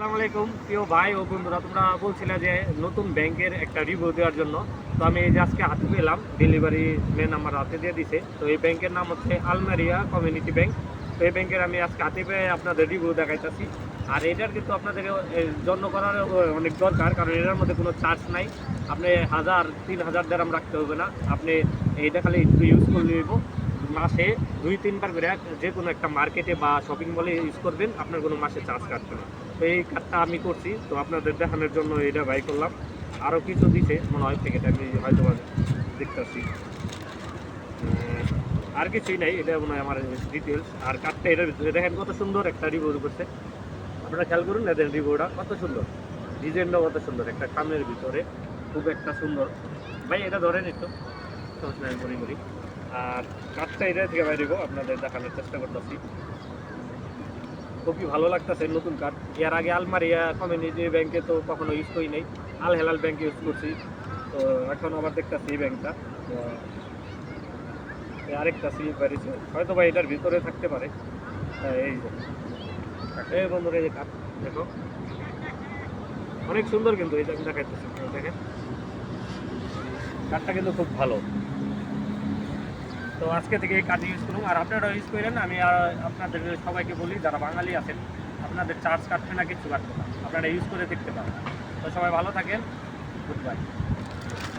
আসসালামু আলাইকুম। প্রিয় ভাই ও বন্ধুরা, তোমরা বলছিলে যে নতুন ব্যাংকের একটা রিভিউ দেওয়ার জন্য। তো আমি এই যে আজকে হাতে পেলাম ডেলিভারি ম্যান আমার হাতে দিয়ে দিছে। তো এই ব্যাংকের নাম হচ্ছে আলমারিয়া কমিউনিটি ব্যাংক তো এই ব্যাংকের আমি আজকে হাতে পেয়ে আপনাদের রিভিউ দেখাইতেছি। আর এটার কিন্তু আপনাদের জন্য করার অনেক দরকার, কারণ এটার মধ্যে কোনো চার্জ নাই। আপনি হাজার, তিন হাজার দেরাম রাখতে হবে না। আপনি এইটা খালি একটু ইউজ করলে নিব মাসে দুই, তিনবার করে যে কোনো একটা মার্কেটে বা শপিং মলে ইউজ করবেন, আপনার কোনো মাসে চার্জ কাটবে না। তো এই কার্ডটা আমি করছি, তো আপনাদের দেখানোর জন্য এটা বাই করলাম। আরও কিছু দিছে, মনে হয় থেকে আমি হয়তো দেখতেছি। আর কিছুই নাই, এটা মনে হয় আমার ডিটেলস আর কার্ডটা এটার ভিতরে দেখেন কত সুন্দর একটা রিভিউ করছে। আপনারা খেয়াল করুন, এদের রিভিউটা কত সুন্দর। ডিজাইনটাও কত সুন্দর, একটা কামের ভিতরে খুব একটা সুন্দর। ভাই, এটা ধরেন একটু। সমস্যা করি করি আর কাজটা এটা থেকে বাইরে আপনাদের দেখানোর চেষ্টা করতেছি। খুবই ভালো লাগতেছে নতুন কার্ড এর আগে আলমারিয়া কমিউনিটি ব্যাংকে তো কখনো ইউজ করি নাই। আল হেলাল ব্যাংকে ইউজ করছি। তো এখন আবার দেখতেছি এই ব্যাংকটা আরেকটা সিম বেরিয়েছে। হয়তো বা এটার ভিতরে থাকতে পারে। এই এই বন্ধুরা, এই যে কার্ড দেখো। অনেক সুন্দর কিন্তু এই দেখাইতেছি। দেখেন। কার্ডটা কিন্তু খুব ভালো। তো আজকে থেকে এই কাজে ইউজ করুন। আর আপনারা ইউজ করেন, আমি আর আপনাদের সবাইকে বলি, যারা বাঙালি আছেন, আপনাদের চার্জ কাটবে না, কিছু কাটবে না। আপনারা ইউজ করে দেখতে পারেন। তো সবাই ভালো থাকেন। Good bye